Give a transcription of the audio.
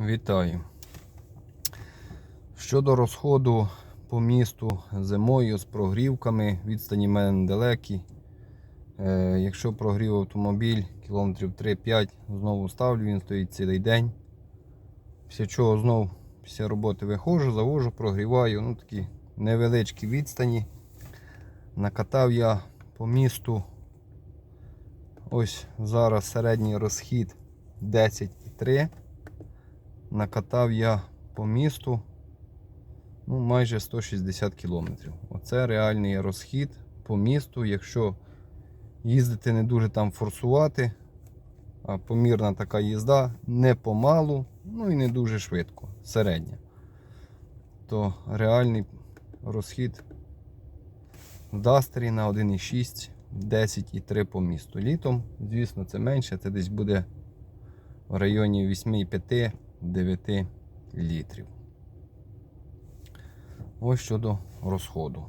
Вітаю. Щодо розходу по місту зимою з прогрівками, відстані в мене недалекі. Е, якщо прогрів автомобіль кілометрів 3-5, знову ставлю, він стоїть цілий день. Після чого знову після роботи виходжу, завожу, прогріваю. Ну, такі невеличкі відстані. Накатав я по місту. Ось зараз середній розхід 10,3. Накатав я по місту ну, майже 160 кілометрів. Оце реальний розхід по місту. Якщо їздити не дуже там форсувати, а помірна така їзда, не помалу, ну і не дуже швидко, середня. То реальний розхід в Дастері на 1,6, 10,3 по місту. Літом, звісно, це менше, це десь буде в районі 8,5-9 літрів. Ось щодо розходу.